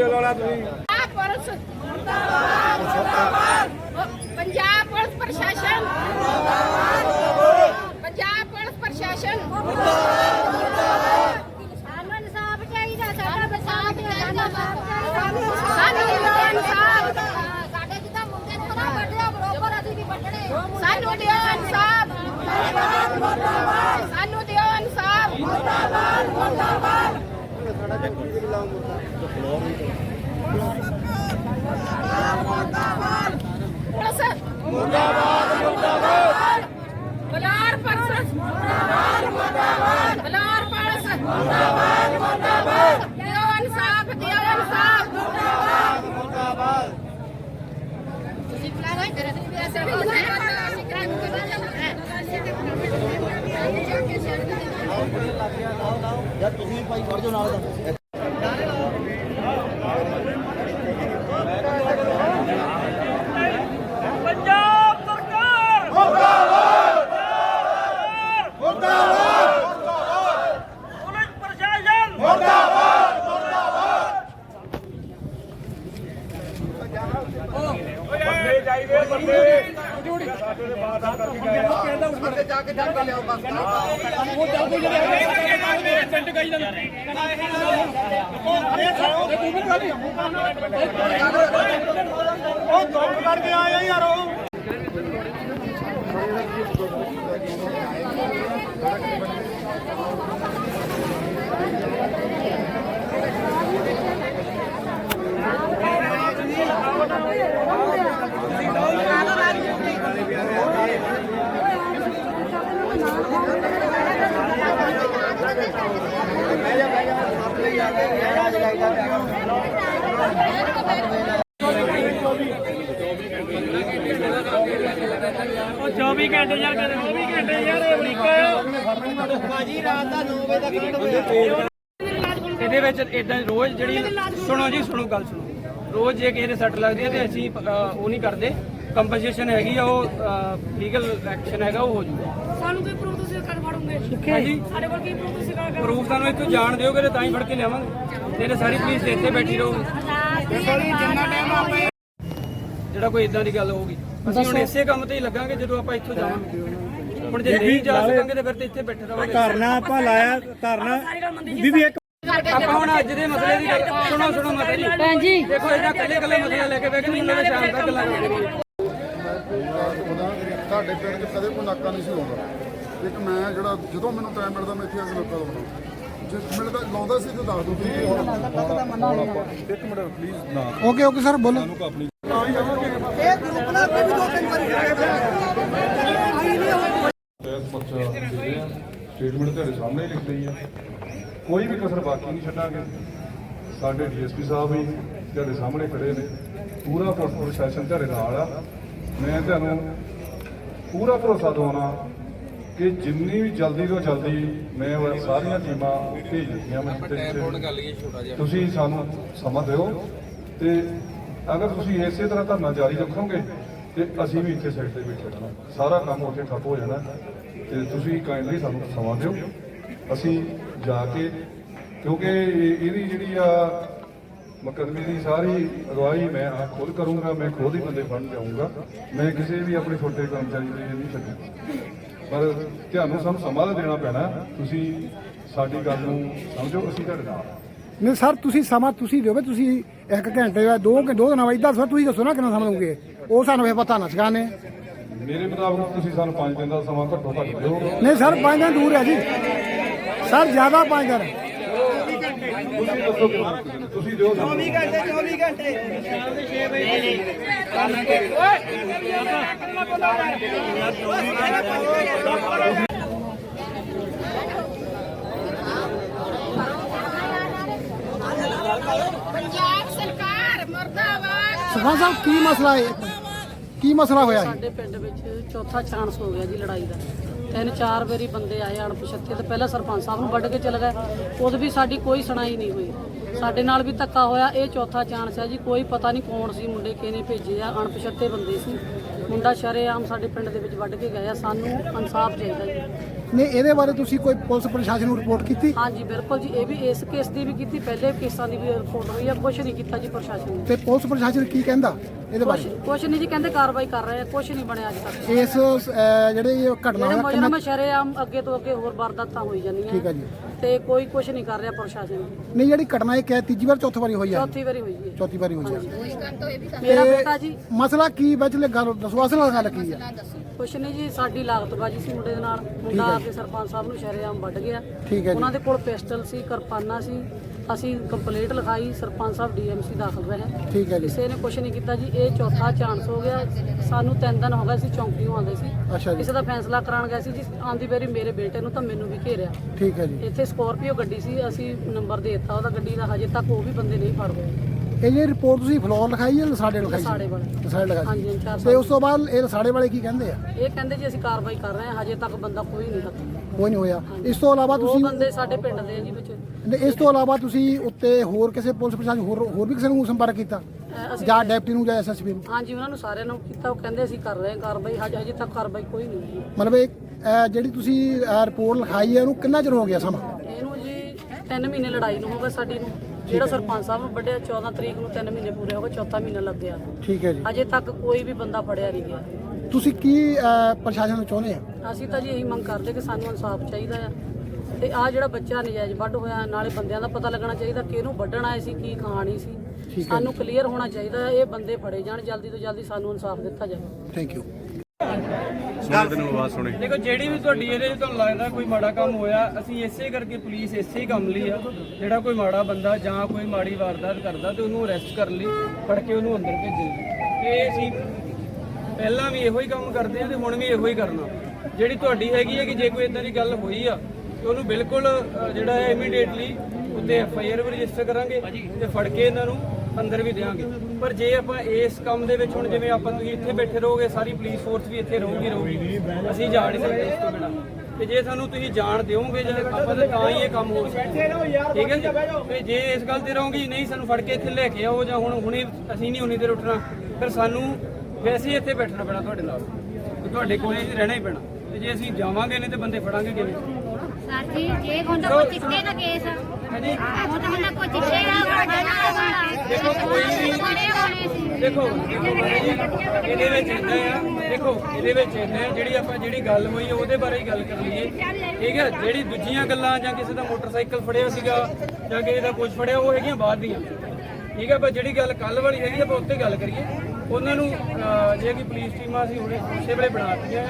ਲਾਉਣਾ ਤੁਸੀਂ ਆ ਪੁਲਿਸ ਮੁਰਦਾਬਾਦ ਮੁਰਦਾਬਾਦ ਪੰਜਾਬ ਪੁਲਿਸ ਪ੍ਰਸ਼ਾਸਨ ਮੁਰਦਾਬਾਦ ਪੰਜਾਬ ਪੁਲਿਸ ਪ੍ਰਸ਼ਾਸਨ ਮੁਰਦਾਬਾਦ ਮੁਰਦਾਬਾਦ ਸਾਨੂੰ ਇਨਸਾਫ ਚਾਹੀਦਾ ਸਾਡਾ ਇਨਸਾਫ ਚਾਹੀਦਾ ਸਾਨੂੰ ਇਨਸਾਫ ਸਾਡੇ ਜਿੱਦਾਂ ਮੁੰਡੇ ਨੂੰ ਨਾ ਵੱਢਿਆ ਬਰੋਬਰ ਅਸੀਂ ਵੀ ਵੱਢਣੇ ਸਾਨੂੰ ਦਿਓ ਇਨਸਾਫ ਮੁਰਦਾਬਾਦ ਮੁਰਦਾਬਾਦ ਸਾਨੂੰ ਦਿਓ ਇਨਸਾਫ ਮੁਰਦਾਬਾਦ ਮੁਰਦਾਬਾਦ ਪੁਲਿਸ ਮੁਰਦਾਬਾਦ ਮੁਰਦਾਬਾਦ ਬਲਾਰ ਪੁਲਿਸ ਮੁਰਦਾਬਾਦ ਮੁਰਦਾਬਾਦ ਬਲਾਰ ਪੁਲਿਸ ਮੁਰਦਾਬਾਦ ਮੁਰਦਾਬਾਦ ਦਿਓ ਇਨਸਾਫ ਦਿਓ ਇਨਸਾਫ ਮੁਰਦਾਬਾਦ ਮੁਰਦਾਬਾਦ ਤੁਸੀਂ ਬੁਲਾਣਾ ਕਰੇ ਤੇ ਐਸੇ ਵੀ ਨਹੀਂ ਕਰਨਾ ਅਸੀਂ ਕਰਾਂਗੇ ਯਾਰ ਤੁਸੀਂ ਵੀ ਭਾਈ ਖੜ ਜਾਓ ਨਾਲ ਦਾ ਪੰਜਾਬ ਸਰਕਾਰ ਮੁਰਦਾਬਾਦ ਮੁਰਦਾਬਾਦ ਪੁਲਿਸ ਪ੍ਰਸ਼ਾਸਨ ਮੁਰਦਾਬਾਦ ਬੰਦੇ ਚਾਹੀਦੇ ਬੰਦੇ ਸਾਡੇ ਦੇ ਬਾਅਦ ਆ ਕਰਕੇ ਗਏ ਆ ਉਹ ਦੁੱਖ ਕਰਕੇ ਆਏ ਆ ਯਾਰ ਉਹ 24 ਘੰਟੇ ਯਾਰ ਕਦੇ 24 ਘੰਟੇ ਯਾਰ ਇਹ ਅਮਰੀਕਾ ਭਾਜੀ ਰਾਤ ਦਾ 9 ਵਜੇ ਤੱਕ ਖੜ ਹੋਇਆ ਇਹਦੇ ਵਿੱਚ ਇਦਾਂ ਰੋਜ਼ ਜਿਹੜੀ, ਸੁਣੋ ਜੀ, ਸੁਣੋ ਗੱਲ, ਸੁਣੋ। ਰੋਜ਼ ਜੇ ਕਿਸੇ ਦੇ ਸੱਟ ਲੱਗਦੀ ਹੈ ਤੇ ਅਸੀਂ ਉਹ ਨਹੀਂ ਕਰਦੇ। ਕੰਪਨਸੇਸ਼ਨ ਹੈਗੀ ਆ ਉਹ ਲੀਗਲ ਐਕਸ਼ਨ ਹੈਗਾ ਉਹ ਹੋ ਜੂਗਾ। ਸਾਨੂੰ ਕੋਈ ਪ੍ਰੂਫ ਤੁਸੀਂ ਕਰ ਫੜੋਗੇ? ਹਾਂਜੀ ਸਾਡੇ ਕੋਲ ਕੀ ਪ੍ਰੂਫ ਤੁਸੀਂ ਕਰ ਪ੍ਰੂਫ ਸਾਨੂੰ ਇੱਥੋਂ ਜਾਣ ਦਿਓਗੇ ਤੇ ਤਾਂ ਹੀ ਫੜ ਕੇ ਲਿਆਵਾਂਗੇ। ਤੇਰੇ ਸਾਰੀ ਪੁਲਿਸ ਇੱਥੇ ਬੈਠੀ ਰਹੂਗੀ ਜਿਹੜਾ ਕੋਈ ਇਦਾਂ ਦੀ ਗੱਲ ਹੋਊਗੀ। ਅਸੀਂ ਹੁਣ ਇਸੇ ਕੰਮ ਤੇ ਹੀ ਲੱਗਾਂਗੇ ਜਦੋਂ ਆਪਾਂ ਇੱਥੋਂ ਜਾਵਾਂਗੇ। ਹੁਣ ਜੇ ਨਹੀਂ ਜਾ ਸਕਾਂਗੇ ਤੇ ਫਿਰ ਤੇ ਇੱਥੇ ਬੈਠੇ ਰਹਾਂਗੇ। ਧਰਨਾ ਆਪਾਂ ਲਾਇਆ ਧਰਨਾ ਬੀਬੀ ਇੱਕ ਆਪਾਂ ਹੁਣ ਅੱਜ ਦੇ ਮਸਲੇ ਦੀ ਗੱਲ ਸੁਣੋ ਸੁਣੋ ਮਾਤਾ ਜੀ। ਦੇਖੋ ਇਹਦਾ ਕੱਲੇ ਕੱਲੇ ਮਸਲਾ ਲੈ ਕੇ ਬੈਠੇ ਮੈਨੂੰ ਸ਼ਾਮ ਤੱਕ ਕਰਾਂਗੇ ਉਹਦਾ ਤੁਹਾਡੇ ਪਿੰਡ 'ਚ ਕਦੇ ਕੋਈ ਨਾਕਾ ਨਹੀਂ ਸੀ ਲਾਉਂਦਾ। ਇੱਕ ਮੈਂ ਜਿਹੜਾ ਜਦੋਂ ਮੈਨੂੰ ਟਾਈਮ ਮਿਲਦਾ ਮੈਂ ਇੱਥੇ ਆ ਕੇ ਨਾਕਾ ਲਾਉਂਦਾ। ਜੇ ਮਿਲਦਾ ਲਾਉਂਦਾ ਸੀ ਤਾਂ ਦੱਸ ਦੋ ਤੁਸੀਂ ਇੱਕ ਮਿੰਟ ਪਲੀਜ਼ ਨਾ। ਓਕੇ ਓਕੇ ਸਰ ਬੋਲੋ। ਸਟੇਟਮੈਂਟ ਤੁਹਾਡੇ ਸਾਹਮਣੇ ਲਿਖ ਲਈ ਆ। ਕੋਈ ਵੀ ਕਸਰ ਬਾਕੀ ਨਹੀਂ ਛੱਡਾਂਗੇ। ਸਾਡੇ ਡੀਐਸਪੀ ਸਾਹਿਬ ਵੀ ਤੁਹਾਡੇ ਸਾਹਮਣੇ ਖੜੇ ਨੇ। ਪੂਰਾ ਪ੍ਰਸ਼ਾਸਨ ਤੁਹਾਡੇ ਨਾਲ ਆ। ਮੈਂ ਤੁਹਾਨੂੰ ਪੂਰਾ ਭਰੋਸਾ ਦਵਾਉਣਾ ਕਿ ਜਿੰਨੀ ਵੀ ਜਲਦੀ ਤੋਂ ਜਲਦੀ ਮੈਂ ਉਹ ਸਾਰੀਆਂ ਟੀਮਾਂ ਭੇਜ ਦਿੱਤੀਆਂ ਮੈਂ ਤੇ ਤੁਸੀਂ ਸਾਨੂੰ ਸਮਾਂ ਦਿਓ ਤੇ ਅਗਰ ਤੁਸੀਂ ਇਸੇ ਤਰ੍ਹਾਂ ਧਰਨਾ ਜਾਰੀ ਰੱਖੋਗੇ ਤੇ ਅਸੀਂ ਵੀ ਇੱਥੇ ਸਾਈਡ ਤੇ ਬੈਠੇ ਰਹਿਣਾ। ਸਾਰਾ ਕੰਮ ਉੱਥੇ ਠੱਪ ਹੋ ਜਾਣਾ ਤੇ ਤੁਸੀਂ ਕਾਈਂਡਲੀ ਸਾਨੂੰ ਸਮਾਂ ਦਿਓ। ਅਸੀਂ ਜਾ ਕੇ ਕਿਉਂਕਿ ਇਹ- ਇਹਦੀ ਜਿਹੜੀ ਆ ਮੁਕੱਦਮੇ ਦੀ ਸਾਰੀ ਅਗਵਾਈ ਮੈਂ ਆ ਖੁਦ ਕਰੂੰਗਾ ਮੈਂ ਖੁਦ ਹੀ ਬੰਦੇ ਫੜਨ ਜਾਊਂਗਾ। ਮੈਂ ਕਿਸੇ ਵੀ ਆਪਣੇ ਛੋਟੇ ਕਰਮਚਾਰੀ ਦੇ ਨਹੀਂ ਛੱਡਣਾ। ਪਰ ਤੁਹਾਨੂੰ ਸਾਨੂੰ ਸਮਾਂ ਤਾਂ ਦੇਣਾ ਪੈਣਾ। ਤੁਸੀਂ ਸਾਡੀ ਗੱਲ ਨੂੰ ਸਮਝੋ ਅਸੀਂ ਤੁਹਾਡੇ ਨਾਲ। ਨਹੀਂ ਸਰ ਤੁਸੀਂ ਸਮਾਂ ਤੁਸੀਂ ਦਿਓ ਵੀ ਤੁਸੀਂ ਇੱਕ ਘੰਟੇ ਦਾ ਦੋ ਘੰਟੇ ਦੋ ਦਿਨਾਂ ਬਾਅਦ ਦੱਸੋ ਤੁਸੀਂ ਦੱਸੋ ਨਾ ਕਿੰਨਾ ਸਮਾਂ ਲਓਗੇ ਉਹ ਸਾਨੂੰ ਫੇਰ ਪਤਾ ਨਾ ਸਕਾਨੇ ਮੇਰੇ ਮੁਤਾਬਕ ਤੁਸੀਂ ਸਾਨੂੰ 5 ਦਿਨ ਦਾ ਸਮਾਂ ਘੱਟੋ ਘੱਟ ਦਿਓ। ਨਹੀਂ ਸਰ ਪੰਜ ਦਿਨ ਦੂਰ ਹੈ ਜੀ। ਸਰ ਜ਼ਿਆਦਾ ਪੰਜ ਦਿਨ। ਤੁਸੀਂ ਦੱਸੋ ਕਿੰਨਾ ਤੁਸੀਂ ਦਿਓ ਸਾਨੂੰ। ਪੰਜਾਬ ਸਰਕਾਰ ਮਰਦਾਬਾਦ ਸਰਪੰਚ ਸਾਹਿਬ, ਕੀ ਮਸਲਾ ਹੈ ਕੀ ਕੀ ਮਸਲਾ ਹੋਇਆ ਸੀ ਸਾਡੇ ਪਿੰਡ ਵਿੱਚ ਚੌਥਾ ਚਾਂਸ ਹੋ ਗਿਆ ਜੀ ਲੜਾਈ ਦਾ ਤਿੰਨ ਚਾਰ ਵਾਰੀ ਬੰਦੇ ਆਏ ਅਣਪਛਾਤੇ ਤੇ ਪਹਿਲਾਂ ਸਰਪੰਚ ਸਾਹਿਬ ਨੂੰ ਵੱਢ ਕੇ ਚਲੇ ਗਏ। ਉਦੋਂ ਵੀ ਸਾਡੀ ਕੋਈ ਸੁਣਾਈ ਨਹੀਂ ਹੋਈ। ਸਾਡੇ ਨਾਲ ਵੀ ਧੱਕਾ ਹੋਇਆ। ਇਹ ਚੌਥਾ ਚਾਂਸ ਹੈ ਜੀ, ਕੋਈ ਪਤਾ ਨਹੀਂ ਕੌਣ ਸੀ, ਮੁੰਡੇ ਕਿਹਨੇ ਭੇਜੇ ਆ, ਅਣਪਛਾਤੇ ਬੰਦੇ ਸੀ। ਮੁੰਡਾ ਸ਼ਰੇਆਮ ਸਾਡੇ ਪਿੰਡ ਦੇ ਵਿੱਚ ਵੱਢ ਕੇ ਗਏ ਆ। ਸਾਨੂੰ ਇਨਸਾਫ ਚਾਹੀਦਾ ਜੀ। ਨਹੀਂ ਇਹਦੇ ਬਾਰੇ ਤੁਸੀਂ ਕੋਈ ਪੁਲਿਸ ਪ੍ਰਸ਼ਾਸਨ ਨੂੰ ਰਿਪੋਰਟ ਕੀਤੀ? ਹਾਂਜੀ ਬਿਲਕੁਲ ਜੀ। ਇਹ ਵੀ ਇਸ ਕੇਸ ਦੀ ਵੀ ਕੀਤੀ ਪਹਿਲੇ ਕੇਸਾਂ ਦੀ ਵੀ ਰਿਪੋਰਟ ਹੋਈ ਆ ਕੁਛ ਨਹੀਂ ਕੀਤਾ ਜੀ ਪ੍ਰਸ਼ਾਸਨ ਨੇ। ਤੇ ਪੁਲਿਸ ਪ੍ਰਸ਼ਾਸਨ ਕੀ ਕਹਿੰਦਾ ਇਹਦੇ ਕੁਛ ਬਾਰੇ ਕੁਛ ਨਹੀਂ ਜੀ ਕਹਿੰਦੇ ਕਾਰਵਾਈ ਕਰ ਰਹੇ ਆ ਕੁਛ ਨਹੀਂ ਬਣਿਆ ਅੱਜ ਤੱਕ। ਇਸ ਅਹ, ਜਿਹੜੇ ਇਹ ਘਟਨਾ ਜਿਹੜੇ ਕਿੰਨਾ ਮੁਜਰਮ ਸ਼ਰੇਆਮ ਅੱਗੇ ਤੋਂ ਅੱਗੇ ਹੋਰ ਵਾਰਦਾਤਾਂ ਹੋਈ ਜਾਂਦੀਆਂ। ਠੀਕ ਹੈ ਜੀ। ਤੇ ਕੋਈ ਕੁਛ ਨਹੀਂ ਕਰ ਰਿਹਾ ਪ੍ਰਸ਼ਾਸਨ। ਨਹੀਂ ਜਿਹੜੀ ਘਟਨਾ ਇਹ ਕਿ ਤੀਜੀ ਵਾਰ ਚੌਥੀ ਵਾਰੀ ਹੋਈ ਆ? ਚੌਥੀ ਵਾਰੀ ਹੋਈ ਹੈ ਚੌਥੀ ਵਾਰੀ ਹੋਈ ਆ। ਮੇਰਾ ਤੇ ਬੇਟਾ ਜੀ। ਮਸਲਾ ਕੀ ਵਿਚਲੇ ਗੱਲ ਦੱਸੋ ਅਸਲ ਗੱਲ ਕੀ ਆ? ਕੁਛ ਨਹੀਂ ਜੀ ਸਾਡੀ ਲਾਗਤਬਾਜੀ ਸੀ ਮੁੰਡੇ ਦੇ ਨਾਲ। ਮੁੰਡਾ ਆ ਕੇ ਸਰਪੰਚ ਸਾਹਿਬ ਨੂੰ ਸ਼ਰੇਆਮ ਵੱਢ ਗਿਆ। ਠੀਕ ਹੈ ਜੀ। ਉਹਨਾਂ ਦੇ ਕੋਲ ਪਿਸਟਲ ਸੀ ਕਿਰਪਾਨਾਂ ਸੀ। ਅਸੀਂ ਕੰਪਲੇਂਟ ਲਿਖਾਈ ਸਰਪੰਚ ਸਾਹਿਬ ਡੀਐਮਸੀ ਦਾਖਲ ਰਹੇ। ਠੀਕ ਹੈ ਜੀ। ਕਿਸੇ ਨੇ ਕੁਛ ਨਹੀਂ ਕੀਤਾ ਜੀ ਇਹ ਚੌਥਾ ਚਾਂਸ ਹੋ ਗਿਆ। ਸਾਨੂੰ ਤਿੰਨ ਦਿਨ ਹੋ ਗਏ ਸੀ ਚੌਂਕੀੋਂ ਆਉਂਦੇ ਸੀ। ਕਿਸੇ ਦਾ ਫੈਸਲਾ ਕਰਾਉਣ ਗਏ ਸੀ ਜੀ ਆਂਦੀ ਵਾਰੀ ਮੇਰੇ ਬੇਟੇ ਨੂੰ ਤਾਂ ਮੈਨੂੰ ਵੀ ਘੇਰਿਆ। ਠੀਕ ਹੈ ਜੀ। ਇੱਥੇ ਸਕੋਰਪੀਓ ਗੱਡੀ ਸੀ ਅਸੀਂ ਨੰਬਰ ਦੇ ਦਿੱਤਾ ਉਹਦਾ ਗੱਡੀ ਦਾ ਹਜੇ ਤੱਕ ਉਹ ਵੀ ਬੰਦੇ ਨਹੀਂ ਫੜ ਹੋਏ। ਇਹ ਜਿਹੜੀ ਰਿਪੋਰਟ ਤੁਸੀਂ ਫਲੋਰ ਲਿਖਾਈ ਹੈ ਲਸਾੜੇ ਲਿਖਾਈ ਸਾਡੇ ਸੀ ਵਾਲੇ ਲਸਾੜੇ ਲਿਖਾਈ ਹਾਂਜੀ ਚਾਰ ਤੇ ਉਸ ਤੋਂ ਬਾਅਦ ਇਹ ਲਸਾੜੇ ਵਾਲੇ ਕੀ ਕਹਿੰਦੇ ਆ? ਇਹ ਕਹਿੰਦੇ ਜੀ ਅਸੀਂ ਕਾਰਵਾਈ ਕਰ ਰਹੇ ਹਾਂ ਹਜੇ ਤੱਕ ਬੰਦਾ ਕੋਈ ਨਹੀਂ ਤੱਕ ਕੋਈ ਨਹੀਂ ਹੋਇਆ। ਇਸ ਤੋਂ ਇਲਾਵਾ ਉਹ ਤੁਸੀਂ ਬੰਦੇ ਸਾਡੇ ਪਿੰਡ ਦੇ ਆ ਜੀ ਵਿੱਚ। ਨਹੀਂ, ਇਸ ਤੋਂ ਇਲਾਵਾ ਤੁਸੀਂ ਉੱਤੇ ਹੋਰ ਕਿਸੇ ਪੁਲਿਸ ਪ੍ਰਸ਼ਾਸਨ ਹੋਰ ਹੋਰ ਵੀ ਕਿਸੇ ਨੂੰ ਸੰਪਰਕ ਕੀਤਾ? ਅਸੀਂ ਜਾਂ ਡੈਪਟੀ ਨੂੰ ਜਾਂ ਐਸਐਸਪੀ ਨੂੰ? ਹਾਂਜੀ ਉਹਨਾਂ ਨੂੰ ਸਾਰਿਆਂ ਨੂੰ ਕੀਤਾ ਉਹ ਕਹਿੰਦੇ ਅਸੀਂ ਕਰ ਰਹੇ ਹਾਂ ਕਾਰਵਾਈ ਹਜੇ ਹਜੇ ਤੱਕ ਕਾਰਵਾਈ ਕੋਈ ਨਹੀਂ ਹੋਈ। ਮਤਲਬ ਇਹ ਜਿਹੜੀ ਤੁਸੀਂ ਰਿਪੋਰਟ ਲਿਖਾਈ ਹੈ ਉਹਨੂੰ ਕਿੰਨਾ ਚਿਰ ਹੋ ਗਿਆ ਸਮਾਂ? ਇਹਨੂੰ ਜੀ 3 ਮਹੀਨੇ ਲੜਾਈ ਨੂੰ ਹੋ ਗਏ ਸਾਡੀ ਨੂੰ। ਜਿਹੜਾ ਸਰਪੰਚ ਸਾਹਿਬ ਨੂੰ ਵੱਢਿਆ 14 ਤਰੀਕ ਨੂੰ 3 ਮਹੀਨੇ ਪੂਰੇ ਹੋ ਗਏ ਚੌਥਾ ਮਹੀਨਾ ਲੱਗ ਗਿਆ ਠੀਕ ਹੈ ਜੀ। ਅਜੇ ਤੱਕ ਕੋਈ ਵੀ ਬੰਦਾ ਫੜਿਆ ਨਹੀਂ ਗਿਆ। ਤੁਸੀਂ ਕੀ ਅਹ, ਪ੍ਰਸ਼ਾਸਨ ਨੂੰ ਚਾਹੁੰਦੇ ਆ ਅਸੀਂ ਤਾਂ ਜੀ ਇਹੀ ਮੰਗ ਕਰਦੇ ਕਿ ਸਾਨੂੰ ਇਨਸਾਫ ਚਾਹੀਦਾ ਆ। ਤੇ ਆ ਜਿਹੜਾ ਬੱਚਾ ਨਜਾਇਜ਼ ਵੱਢ ਹੋਇਆ ਨਾਲੇ ਬੰਦਿਆਂ ਦਾ ਪਤਾ ਲੱਗਣਾ ਚਾਹੀਦਾ ਕਿ ਇਹਨੂੰ ਵੱਢਣ ਆਏ ਸੀ ਕੀ ਕਹਾਣੀ ਸੀ। ਸਾਨੂੰ ਕਲੀਅਰ ਹੋਣਾ ਚਾਹੀਦਾ ਹੈ, ਇਹ ਬੰਦੇ ਫੜੇ ਜਾਣ ਜਲਦੀ ਤੋਂ ਜਲਦੀ ਸਾਨੂੰ ਇਨਸਾਫ ਦਿੱਤਾ ਜਾਵੇ। ਥੈਂਕ ਯੂ ਦੇਖੋ ਜਿਹੜੀ ਵੀ ਤੁਹਾਡੀ ਇਹਦੇ ਤੁਹਾਨੂੰ ਲੱਗਦਾ ਕੋਈ ਮਾੜਾ ਕੰਮ ਹੋਇਆ ਅਸੀਂ ਇਸੇ ਕਰਕੇ ਪੁਲਿਸ ਇਸੇ ਹੀ ਕੰਮ ਲਈ ਆ ਜਿਹੜਾ ਕੋਈ ਮਾੜਾ ਬੰਦਾ ਜਾਂ ਕੋਈ ਮਾੜੀ ਵਾਰਦਾਤ ਕਰਦਾ ਤੇ ਉਹਨੂੰ ਅਰੈਸਟ ਕਰਨ ਲਈ ਫੜ ਕੇ ਉਹਨੂੰ ਅੰਦਰ ਭੇਜਣ ਲਈ ਇਹ ਅਸੀਂ ਪਹਿਲਾਂ ਵੀ ਇਹੋ ਹੀ ਕੰਮ ਕਰਦੇ ਆ ਤੇ ਹੁਣ ਵੀ ਇਹੋ ਹੀ ਕਰਨਾ। ਜਿਹੜੀ ਤੁਹਾਡੀ ਹੈਗੀ ਹੈ ਕਿ ਜੇ ਕੋਈ ਇਦਾਂ ਦੀ ਗੱਲ ਹੋਈ ਆ ਤੇ ਉਹਨੂੰ ਬਿਲਕੁਲ ਅ, ਜਿਹੜਾ ਹੈ ਇਮੀਡੀਏਟਲੀ ਉੱਤੇ ਐਫ ਆਈ ਆਰ ਵੀ ਰਜਿਸਟਰ ਕਰਾਂਗੇ ਤੇ ਫੜ ਕੇ ਇਹਨਾਂ ਨੂੰ ਅੰਦਰ ਵੀ ਦੇਵਾਂਗੇ ਪਰ ਜੇ ਆਪਾਂ ਇਸ ਕੰਮ ਦੇ ਵਿੱਚ ਹੁਣ ਜਿਵੇਂ ਆਪਾਂ ਤੁਸੀਂ ਇੱਥੇ ਬੈਠੇ ਰਹੋਗੇ ਸਾਰੀ ਪੁਲਿਸ ਫੋਰਸ ਵੀ ਇੱਥੇ ਰਹੂਗੀ ਰਹੂਗੀ। ਅਸੀਂ ਜਾ ਨਹੀਂ ਸਕਦੇ ਇਸ ਤੋਂ ਬਿਨਾਂ। ਤੇ ਜੇ ਸਾਨੂੰ ਤੁਸੀਂ ਜਾਣ ਦਿਓਗੇ ਜਾਂ ਆਪਾਂ ਤਾਂ ਤਾਂ ਹੀ ਇਹ ਕੰਮ ਹੋ ਸਕਦਾ। ਠੀਕ ਹੈ ਜੀ ਤੇ ਜੇ ਇਸ ਗੱਲ ਤੇ ਰਹੋਗੇ ਨਹੀਂ ਸਾਨੂੰ ਫੜ ਕੇ ਇੱਥੇ ਲੈ ਕੇ ਆਓ ਜਾਂ ਹੁਣ ਹੁਣੇ ਅਸੀਂ ਨਹੀਂ ਉਨੀ ਦੇਰ ਉੱਠਣਾ ਫਿਰ ਸਾਨੂੰ ਵੈਸੇ ਹੀ ਇੱਥੇ ਬੈਠਣਾ ਪੈਣਾ ਤੁਹਾਡੇ ਨਾਲ। ਤੇ ਤੁਹਾਡੇ ਕੋਲੇ ਹੀ ਰਹਿਣਾ ਹੀ ਪੈਣਾ। ਤੇ ਜੇ ਅਸੀਂ ਜਾਵਾਂਗੇ ਨਹੀਂ ਤੇ ਬੰਦੇ ਫੜਾਂਗੇ ਕਿਵੇਂ? ਸਰ ਜੀ ਜੇ ਹੁੰਦਾ ਕੋਈ ਚਿੱਟੇ ਦਾ ਕੇਸ ਹਾਂਜੀ। ਉਹ ਤਾਂ ਕੋਈ ਚਿੱਟੇ ਦਾ ਬਣਾ ਦੇਖੋ ਕੋਈ ਵੀ ਬਣੇ ਹੋਣੇ ਸੀ ਦੇਖੋ, ਇਹਦੇ ਵਿੱਚ ਇੰਨਾ ਆ, ਦੇਖੋ, ਇਹਦੇ ਵਿੱਚ ਇੰਨਾ ਜਿਹੜੀ ਆਪਾਂ ਜਿਹੜੀ ਗੱਲ ਹੋਈ, ਉਹਦੇ ਬਾਰੇ ਹੀ ਗੱਲ ਕਰ ਲਈਏ। ਠੀਕ ਹੈ, ਜਿਹੜੀ ਦੂਜੀਆਂ ਗੱਲਾਂ ਜਾਂ ਕਿਸੇ ਦਾ ਮੋਟਰਸਾਈਕਲ ਫੜਿਆ ਸੀਗਾ ਜਾਂ ਕਿਸੇ ਦਾ ਕੁਝ ਫੜਿਆ, ਉਹ ਹੈਗੀਆਂ ਬਾਅਦ ਦੀਆਂ। ਠੀਕ ਹੈ, ਪਰ ਜਿਹੜੀ ਗੱਲ ਕੱਲ ਵਾਲੀ ਹੈਗੀ ਆਪਾਂ ਉੱਤੇ ਗੱਲ ਕਰੀਏ। ਉਹਨਾਂ ਨੂੰ ਜੇ ਕਿ ਪੁਲਿਸ ਟੀਮਾਂ ਅਸੀਂ ਹੁਣੇ ਉਸੇ ਵੇਲੇ ਬਣਾ ਦਿੱਤੀਆਂ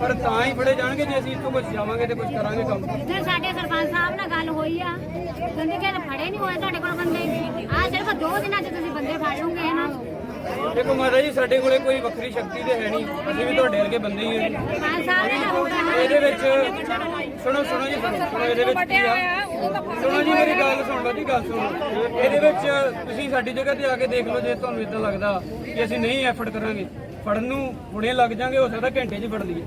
ਪਰ ਤਾਂ ਹੀ ਫੜੇ ਜਾਣਗੇ ਜੇ ਅਸੀਂ ਇੱਥੋਂ ਕੁਝ ਜਾਵਾਂਗੇ ਤੇ ਕੁਝ ਕਰਾਂਗੇ ਕੰਮ। ਜਿੱਦਾਂ ਸਾਡੇ ਸਰਪੰਚ ਸਾਹਿਬ ਨਾਲ ਗੱਲ ਹੋਈ ਆ ਕਹਿੰਦੇ ਕਿ ਫੜੇ ਨਹੀਂ ਹੋਏ ਤੁਹਾਡੇ ਕੋਲ ਬੰਦੇ। ਆ ਸਿਰਫ ਦੋ ਦਿਨਾਂ 'ਚ ਤੁਸੀਂ ਬੰਦੇ ਫੜ ਲਓਗੇ ਇਹਨਾਂ ਨੂੰ। ਦੇਖੋ ਮਹਾਰਾਜ ਜੀ, ਸਾਡੇ ਕੋਲੇ ਕੋਈ ਵੱਖਰੀ ਸ਼ਕਤੀ ਤੇ ਹੈ ਨਹੀਂ। ਅਸੀਂ ਵੀ ਤੁਹਾਡੇ ਵਰਗੇ ਬੰਦੇ ਹੀ ਹਾਂ ਇਹਦੇ ਵਿੱਚ ਸੁਣੋ ਸੁਣੋ ਜੀ, ਸੁਣੋ ਇਹਦੇ ਵਿੱਚ ਕੀ ਆ। ਸੁਣੋ ਜੀ, ਮੇਰੀ ਗੱਲ ਸੁਣ ਲਓ ਜੀ, ਗੱਲ ਸੁਣੋ ਇਹਦੇ ਵਿੱਚ ਤੁਸੀਂ ਸਾਡੀ ਜਗ੍ਹਾ ਤੇ ਆ ਕੇ ਦੇਖ ਲਓ, ਜੇ ਤੁਹਾਨੂੰ ਇਦਾਂ ਲੱਗਦਾ ਕਿ ਅਸੀਂ ਨਹੀਂ ਐਫਰਟ ਕਰਾਂਗੇ। ਫੜਨ ਨੂੰ ਹੁਣੇ ਲੱਗ ਜਾਾਂਗੇ, ਹੋ ਸਕਦਾ ਘੰਟੇ 'ਚ ਫੜ ਲਈਏ।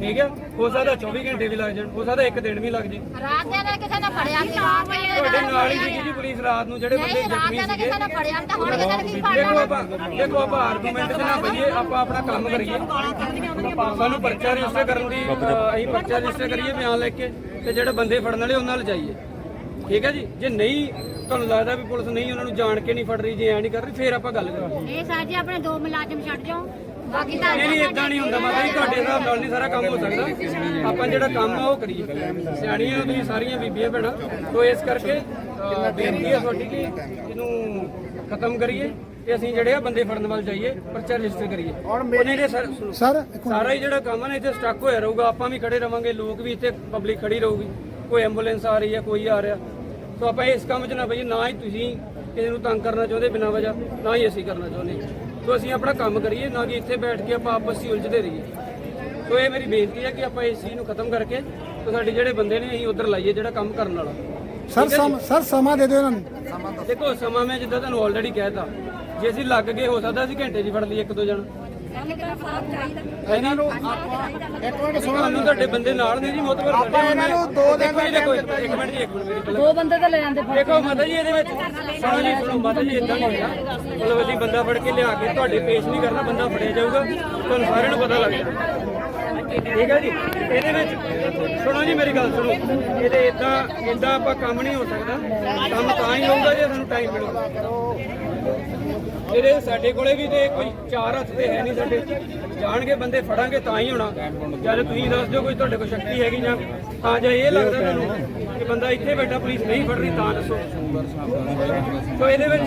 ਠੀਕ ਹੈ? ਹੋ ਸਕਦਾ 24 ਘੰਟੇ ਵੀ ਲੱਗ ਜਾਣ ਹੋ ਸਕਦਾ ਇੱਕ ਦਿਨ ਵੀ ਲੱਗ ਜੇ। ਰਾਤ ਦੇ ਨਾਲ ਕਿਸੇ ਨੇ ਫੜਿਆ ਨਹੀਂ ਰਾਤ ਤੁਹਾਡੇ ਨਾਲ ਹੀ ਸੀਗੀ ਜੀ ਪੁਲਿਸ ਰਾਤ ਨੂੰ ਜਿਹੜੇ ਬੰਦੇ ਜ਼ਖਮੀ ਦੇ ਸੀਗੇ। ਕਿਸੇ ਨੇ ਫੜਿਆ ਤਾਂ ਹੁਣ ਕਿਸੇ ਨੇ ਕੀ ਦੇਖੋ ਆਪਾਂ ਦੇਖੋ ਆਪਾਂ ਆਰਗੂਮੈਂਟ 'ਚ ਨਾ ਬਈਏ ਆਪਾਂ ਆਪਣਾ ਕੰਮ ਕਰੀਏ। ਸਾਨੂੰ ਪਰਚਾ ਰਜਿਸਟਰ ਕਰਨ ਦੀ ਅਸੀਂ ਪਰਚਾ ਰਜਿਸਟਰ ਕਰੀਏ ਬਿਆਨ ਲਿਖ ਕੇ ਤੇ ਜਿਹੜੇ ਬੰਦੇ ਫੜਨ ਵਾਲੇ ਉਹਨਾਂ ਨਾਲ ਜਾਈਏ। ਠੀਕ ਹੈ ਜੀ? ਜੇ ਨਹੀਂ ਤੁਹਾਨੂੰ ਲੱਗਦਾ ਵੀ ਪੁਲਿਸ ਨਹੀਂ ਉਹਨਾਂ ਨੂੰ ਜਾਣ ਕੇ ਨਹੀਂ ਫੜ ਰਹੀ ਜੇ ਐ ਨਹੀਂ ਕਰ ਰਹੀ ਫੇਰ ਆਪਾਂ ਗੱਲ ਕਰਾਂਗੇ। ਇਹ ਸਰ ਜੀ ਆਪਣੇ ਦੋ ਮੁਲਾਜ਼ਮ ਛੱਡ ਜਾਓ। ਬਾਕੀ ਤਾਂ ਨਹੀਂ ਨਹੀਂ ਇਦਾਂ ਨਹੀਂ ਹੁੰਦਾ ਮਾਤਾ ਜੀ ਤੁਹਾਡੇ ਹਿਸਾਬ ਨਾਲ ਨਹੀਂ ਸਾਰਾ ਕੰਮ ਹੋ ਸਕਦਾ। ਆਪਾਂ ਜਿਹੜਾ ਕੰਮ ਆ ਉਹ ਕਰੀਏ। ਸਿਆਣੀਆਂ ਹੋ ਤੁਸੀਂ ਸਾਰੀਆਂ ਬੀਬੀਆਂ ਭੈਣਾਂ। ਤੋਂ ਇਸ ਕਰਕੇ ਅ, ਬੇਨਤੀ ਹੈ ਤੁਹਾਡੀ ਕਿ ਇਹਨੂੰ ਖਤਮ ਕਰੀਏ ਤੇ ਅਸੀਂ ਜਿਹੜੇ ਆ ਬੰਦੇ ਫੜਨ ਵੱਲ ਜਾਈਏ ਪਰਚਾ ਰਜਿਸਟਰ ਕਰੀਏ। ਉਹਨੇ ਜੇ ਸਰ ਸੁਣੋ, ਸਰ ਇੱਕ ਮਿੰਟ। ਸਾਰਾ ਹੀ ਜਿਹੜਾ ਕੰਮ ਹੈ ਨਾ ਇੱਥੇ ਸਟਕ ਹੋਇਆ ਰਹੂਗਾ। ਆਪਾਂ ਵੀ ਖੜੇ ਰਵਾਂਗੇ ਲੋਕ ਵੀ ਇੱਥੇ ਪਬਲਿਕ ਖੜੀ ਰਹੂਗੀ। ਕੋਈ ਐਂਬੂਲੈਂਸ ਆ ਰਹੀ ਹੈ ਕੋਈ ਆ ਰਿਹਾ। ਸੋ ਆਪਾਂ ਇਸ ਕੰਮ 'ਚ ਨਾ ਬਈ ਨਾ ਹੀ ਤੁਸੀਂ ਕਿਸੇ ਨੂੰ ਤੰਗ ਕਰਨਾ ਚਾਹੁੰਦੇ ਬਿਨਾਂ ਵਜ੍ਹਾ ਨਾ ਹੀ ਅਸੀਂ ਕਰਨਾ ਚਾਹੁੰਦੇ। ਸੋ ਅਸੀਂ ਆਪਣਾ ਕੰਮ ਕਰੀਏ ਨਾ ਕਿ ਇੱਥੇ ਬੈਠ ਕੇ ਆਪਾਂ ਆਪਸ 'ਚ ਉਲਝਦੇ ਰਹੀਏ। ਸੋ ਇਹ ਮੇਰੀ ਬੇਨਤੀ ਹੈ ਕਿ ਆਪਾਂ ਇਸ ਚੀਜ਼ ਨੂੰ ਖਤਮ ਕਰਕੇ ਤੇ ਸਾਡੇ ਜਿਹੜੇ ਬੰਦੇ ਨੇ ਅਸੀਂ ਉਧਰ ਲਾਈਏ ਜਿਹੜਾ ਕੰਮ ਕਰਨ ਵਾਲਾ। ਸਰ ਸਮ ਸਰ ਸਮਾਂ ਦੇ ਦਿਓ ਇਹਨਾਂ ਨੂੰ। ਦੇਖੋ ਸਮਾਂ ਮੈਂ ਜਿੱਦਾਂ ਤੁਹਾਨੂੰ ਆਲਰੇਡੀ ਕਹਿਤਾ ਜੇ ਅਸੀਂ ਲੱਗ ਗਏ ਹੋ ਸਕਦਾ ਅਸੀਂ ਘੰਟੇ 'ਚ ਫੜ ਲਈਏ ਇੱਕ ਦੋ ਜਣ। ਇਹਨਾਂ ਨੂੰ ਇੱਕ ਮਿੰਟ ਸੁਣੋ। ਤੁਹਾਡੇ ਬੰਦੇ ਨਾਲ ਨੇ ਜੀ ਮੋਤਬਰ ਆਪਾਂ ਇਹਨਾਂ ਨੂੰ ਦੋ ਦਿਨ ਦੇਖੋ ਇੱਕ ਮਿੰਟ ਜੀ ਇੱਕ ਮਿੰਟ ਦੋ ਬੰਦੇ ਤਾਂ ਲੈ ਆਂਦੇ ਦੇਖੋ ਮਾਤਾ ਜੀ ਇਹਦੇ ਵਿੱਚ ਸੁਣੋ ਜੀ ਸੁਣੋ ਮਾਤਾ ਜੀ ਇਦਾਂ ਨਹੀਂ ਹੋਇਆ ਮਤਲਬ ਅਸੀਂ ਬੰਦਾ ਫੜ ਕੇ ਲਿਆ ਕੇ ਤੁਹਾਡੇ ਪੇਸ਼ ਨਹੀਂ ਕਰਨਾ ਬੰਦਾ ਫੜਿਆ ਜਾਊਗਾ ਤੁਹਾਨੂੰ ਸਾਰਿਆਂ ਨੂੰ ਪਤਾ ਲੱਗ ਜਾਣਾ ਠੀਕ ਹੈ ਜੀ? ਇਹਦੇ ਵਿੱਚ ਸੁਣੋ ਜੀ ਮੇਰੀ ਗੱਲ ਸੁਣੋ। ਇਹਦੇ ਇਦਾਂ ਇਦਾਂ ਆਪਾਂ ਕੰਮ ਨਹੀਂ ਹੋ ਸਕਦਾ। ਕੰਮ ਤਾਂ ਹੀ ਹੋਊਗਾ ਜੇ ਸਾਨੂੰ ਟਾਈਮ ਮਿਲੂਗਾ। ਇਹਦੇ ਸਾਡੇ ਕੋਲੇ ਵੀ ਤੇ ਕੋਈ ਚਾਰ ਹੱਥ ਤੇ ਹੈ ਨਹੀਂ ਸਾਡੇ। ਜਾਣਗੇ ਬੰਦੇ ਫੜਾਂਗੇ ਤਾਂ ਹੀ ਹੋਣਾ। ਜਦ ਤੁਸੀਂ ਦੱਸ ਦਿਓ ਕੋਈ ਤੁਹਾਡੇ ਕੋਲ ਸ਼ਕਤੀ ਹੈਗੀ ਜਾਂ ਤਾਂ ਜੇ ਇਹ ਲੱਗਦਾ ਤੁਹਾਨੂੰ ਕਿ ਬੰਦਾ ਇੱਥੇ ਬੈਠਾ ਪੁਲਿਸ ਨਹੀਂ ਫੜ ਰਹੀ ਤਾਂ ਦੱਸੋ। ਸੋ ਇਹਦੇ ਵਿੱਚ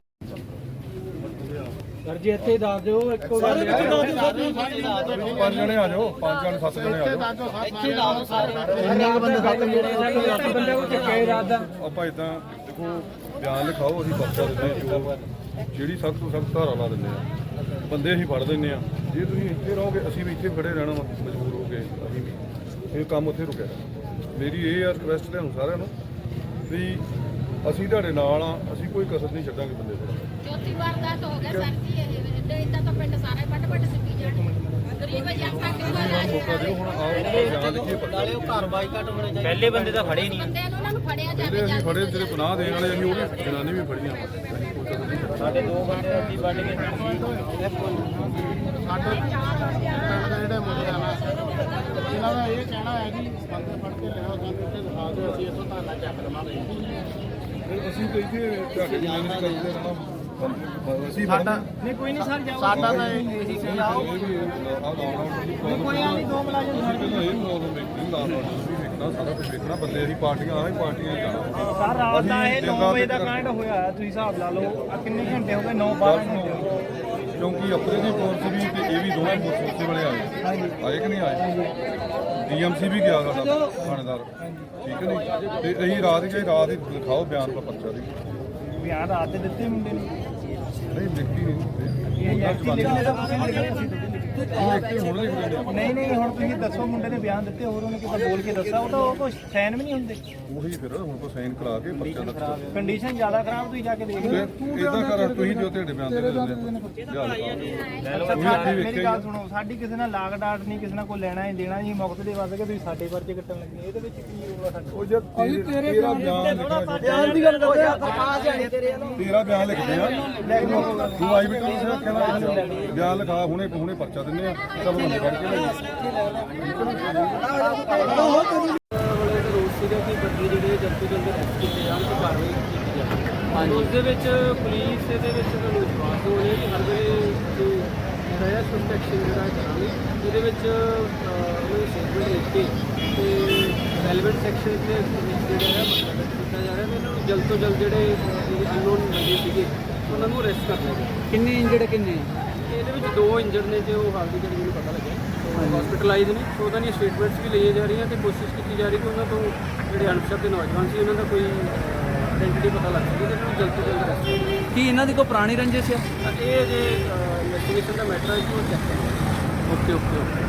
ਸਰ ਜੀ ਇੱਥੇ ਦੱਸ ਦਿਓ ਇੱਕੋ ਗੱਲ ਹੈ। ਪੰਜ ਜਣੇ ਆ ਜਾਓ ਪੰਜ ਜਣੇ ਸੱਤ ਜਣੇ ਆ ਜਾਓ। ਇੰਨੇ ਕੁ ਬੰਦੇ ਸੱਤ ਬੰਦਾ ਕੋਈ ਚੱਕਿਆ ਰਾਤ ਦਾ? ਆਪਾਂ ਇਦਾਂ ਦੇਖੋ ਬਿਆਨ ਲਿਖਾਓ ਅਸੀਂ ਪਰਚਾ ਦਿੰਦੇ ਜੋ ਜਿਹੜੀ ਸਖਤ ਤੋਂ ਸਖਤ ਧਾਰਾ ਲਾ ਦਿੰਦੇ ਆ। ਬੰਦੇ ਅਸੀਂ ਫੜ ਦਿੰਦੇ ਆ। ਜੇ ਤੁਸੀਂ ਇੱਥੇ ਰਹੋਗੇ ਅਸੀਂ ਵੀ ਇੱਥੇ ਖੜੇ ਰਹਿਣਾ ਮਜਬੂਰ ਹੋ ਗਏ ਅਸੀਂ ਵੀ। ਇਹ ਕੰਮ ਉੱਥੇ ਰੁਕਿਆ। ਮੇਰੀ ਇਹ ਆ ਰਿਕਵੈਸਟ ਤੁਹਾਨੂੰ ਸਾਰਿਆਂ ਨੂੰ ਵੀ ਅਸੀਂ ਤੁਹਾਡੇ ਨਾਲ ਆ ਅਸੀਂ ਕੋਈ ਕਸਰ ਨਹੀਂ ਛੱਡਾਂਗੇ ਬੰਦੇ ਕੋਲ ਚੌਥੀ ਵਾਰ ਦਾ ਤਾਂ ਹੋ ਗਿਆ ਸਰ ਜੀ ਇਹ ਇਦਾਂ ਤਾਂ ਪਿੰਡ ਸਾਰੇ ਵੱਡ ਵੱਡ ਸਿੱਪੀ ਜਾਣ। ਗਰੀਬ ਜਨਤਾ ਕਿਉਂ ਮੌਕਾ ਦਿਓ ਹੁਣ ਆਓ ਜਾਣ ਲਿਖੀਏ ਨਾਲੇ ਉਹ ਘਰ ਬਾਈਕਾਟ ਹੋਣੇ ਚਾਹੀਦੇ। ਪਹਿਲੇ ਬੰਦੇ ਤਾਂ ਫੜੇ ਨਹੀਂ ਬੰਦਿਆਂ ਨੂੰ ਉਹਨਾਂ ਨੂੰ ਫੜਿਆ ਜਾਵੇ ਜਿਹੜੇ ਫੜੇ ਤੇਰੇ ਪਨਾਹ ਦੇਣ ਵਾਲੇ ਅਸੀਂ ਉਹ ਵੀ ਜਨਾਨੀ ਵੀ ਫੜੀਆਂ। ਅਸੀਂ ਕੋਈ ਕਸਰ ਨਹੀਂ ਛੱਡਾਂਗੇ। ਸਾਡੇ ਦੋ ਬੰਦੇ ਅੱਧੀ ਵੱਢ ਕੇ ਇਹਨਾਂ ਦਾ ਇਹ ਕਹਿਣਾ ਹੈ ਕਿ ਬੰਦੇ ਫੜ ਕੇ ਲਿਆਓ ਸਾਨੂੰ ਇੱਥੇ ਦਿਖਾ ਦਿਓ ਅਸੀਂ ਇੱਥੋਂ ਧਾਰਨਾ ਚੱਕ ਲਵਾਂਗੇ ਫਿਰ ਅਸੀਂ ਤਾਂ ਇੱਥੇ ਤੁਹਾਡੇ ਮੈਨੇਜ ਕਰਦੇ ਰਹਿਣਾ ਅਸੀਂ ਸਾਡਾ ਨਹੀਂ ਕੋਈ ਨਹੀਂ ਸਰ ਜਾਓ ਸਾਡਾ ਤਾਂ ਇਹੀ ਸੀ ਆਓ ਕੋਈ ਨਹੀਂ ਦੋ ਮੁਲਾਜ਼ਮ ਵੇਖਣਾ ਸਾਰਾ ਕੁਝ ਵੇਖਣਾ ਬੰਦੇ ਅਸੀਂ ਪਾਰਟੀਆਂ ਆਹ ਪਾਰਟੀਆਂ ਹੀ ਜਾਣਾ ਸਰ ਰਾਤ ਦਾ ਇਹ 9 ਵਜੇ ਦਾ ਕਾਂਡ ਹੋਇਆ ਹੈ, ਤੁਸੀਂ ਹਿਸਾਬ ਲਾ ਲਓ ਆ ਕਿੰਨੇ ਘੰਟੇ ਹੋ ਗਏ 9 12 ਘੰਟੇ ਹੋ ਗਏ? ਕਿਉਂਕਿ ਆਪਣੇ ਦੀ ਫੋਰਸ ਵੀ ਤੇ ਇਹ ਵੀ ਦੋਵੇਂ ਉਸੇ ਵੇਲੇ ਆਏ। ਆਏ ਕਿ ਨਹੀਂ ਆਏ? ਡੀਐਮਸੀ ਵੀ ਗਿਆ ਸਾਡਾ ਥਾਣੇਦਾਰ। ਠੀਕ ਹੈ ਨਹੀਂ? ਤੇ ਅਸੀਂ ਰਾਤ ਗਏ ਰਾਤ ਹੀ ਲਿਖਾਓ ਬਿਆਨ ਦਾ ਪਰਚਾ ਦੀ। ਬਿਆਨ ਰਾਤ ਦੇ ਦਿੱਤੇ ਮੁੰਡੇ ਨੂੰ। ਨਹੀਂ ਲਿਖਤੀ ਨਹੀਂ। ਇਹ ਐਕਚੁਅਲੀ ਦਾ ਤੁਸੀਂ ਲਿਖਣੇ ਅਸੀਂ ਨਹੀਂ ਨਹੀਂ ਹੁਣ ਤੁਸੀਂ ਦੱਸੋ ਮੁੰਡੇ ਨੇ ਬਿਆਨ ਦਿੱਤੇ ਹੋਰ ਉਹਨੇ ਕਿਦਾਂ ਬੋਲ ਕੇ ਦੱਸਿਆ ਉਹ ਤਾਂ ਉਹ ਕੋਈ ਸਾਈਨ ਵੀ ਨਹੀਂ ਹੁੰਦੇ। ਉਹੀ ਫਿਰ ਹੁਣ ਕੋ ਸਾਈਨ ਕਰਾ ਕੇ ਪਰਚਾ ਦੱਸੋ ਕੰਡੀਸ਼ਨ ਜ਼ਿਆਦਾ ਖਰਾਬ ਤੁਸੀਂ ਜਾ ਕੇ ਦੇਖ ਲਓ। ਇਦਾਂ ਕਰ ਤੁਸੀਂ ਜੋ ਤੁਹਾਡੇ ਬਿਆਨ ਦੇ ਦਿੰਦੇ ਮੇਰੀ ਗੱਲ ਸੁਣੋ ਸਾਡੀ ਕਿਸੇ ਨਾਲ ਲਾਗ ਡਾਟ ਨਹੀਂ ਕਿਸੇ ਨਾਲ ਕੋਈ ਲੈਣਾ ਹੀ ਦੇਣਾ ਜੀ ਮੁਕਤ ਦੇ ਵਾਸਤੇ ਕਿ ਤੁਸੀਂ ਸਾਡੇ ਪਰਚੇ ਕੱਟਣ ਲੱਗੇ ਇਹਦੇ ਵਿੱਚ ਕੀ ਹੋਊਗਾ ਸਾਡਾ? ਉਹ ਜੇ ਤੇਰੇ ਤੇਰਾ ਬਿਆਨ ਦੀ ਗੱਲ ਕਰਦੇ ਆ। ਜਾਣੇ ਤੇਰੇ ਨੂੰ ਤੇਰਾ ਬਿਆਨ ਲਿਖਦੇ ਆ। ਤੂੰ ਆਈ ਵੀ ਨਹੀਂ ਰੱਖਣਾ ਬਿਆਨ ਲਿਖਾ ਹੁਣੇ ਹੁਣੇ ਪਰਚਾ ਦਿੰਦੇ ਆ ਸਭ ਨੂੰ ਸੀਗਾ ਕਿ ਬੰਦੇ ਜਿਹੜੇ ਜਲਦ ਜਲਦ ਅਰੈਸਟ ਕੀਤੇ ਜਾਣ ਤੇ ਕਾਰਵਾਈ ਕੀਤੀ ਜਾਵੇ ਹਾਂਜੀ ਉਸ ਦੇ ਵਿੱਚ ਪੁਲਿਸ ਇਹਦੇ ਵਿੱਚ ਤੁਹਾਨੂੰ ਵਿਸ਼ਵਾਸ ਹੋ ਰਿਹਾ ਕਿ ਹਰ ਵੇਲੇ ਜੋ ਜਿਹੜਾ ਕਰਾਂਗੇ ਇਹਦੇ ਵਿੱਚ ਉਹਨਾਂ ਦੀ ਸਟੇਟਮੈਂਟ ਲਿਖ ਕੇ ਤੇ ਰੈਲੇਵੈਂਟ ਸੈਕਸ਼ਨ ਦੇ ਵਿੱਚ ਜਿਹੜਾ ਹੈ ਕੀਤਾ ਜਾ ਰਿਹਾ ਜਲਦ ਤੋਂ ਜਲਦ ਜਿਹੜੇ ਅਨਨੋਨ ਬੰਦੇ ਸੀਗੇ ਉਹਨਾਂ ਨੂੰ ਅਰੈਸਟ ਕਰ ਲਿਆ ਕਿੰਨੇ ਇੰਜਰਡ ਕਿੰਨੇ? ਇਹਦੇ ਵਿੱਚ ਦੋ ਇੰਜਰਡ ਨੇ ਤੇ ਉਹ ਹਾਲ ਦੀ ਘੜੀ ਮੈਨੂੰ ਪਤਾ ਲੱਗਿਆ। ਹਸਪੀਟਲਾਈਜ਼ ਨੇ। ਸੋ ਉਹਨਾਂ ਦੀਆਂ ਸਟੇਟਮੈਂਟਸ ਵੀ ਲਈਆਂ ਜਾ ਰਹੀਆਂ ਤੇ ਕੋਸ਼ਿਸ਼ ਕੀਤੀ ਜਾ ਰਹੀ ਕਿ ਉਹਨਾਂ ਤੋਂ ਜਿਹੜੇ ਅਨਪਛਾਤੇ ਦੇ ਨੌਜਵਾਨ ਸੀ ਉਹਨਾਂ ਦਾ ਕੋਈ ਆਇਡੈਂਟੀ ਪਤਾ ਲੱਗ ਸਕੇ ਤੇ ਉਹਨਾਂ ਨੂੰ ਜਲਦ ਤੋਂ ਜਲਦ ਅਰੈਸਟ ਕੀ ਇਹਨਾਂ ਦੀ ਕੋਈ ਪੁਰਾਣੀ ਰੰਜਿਸ਼ ਹੈ। ਇਹ ਜੇ ਇਨਵੈਸਟੀਗੇਸ਼ਨ ਦਾ ਮੈਟਰ ਹੈ ਕਿ ਉਹ ਚੈੱਕ ਓਕੇ ਓਕੇ ਓਕੇ।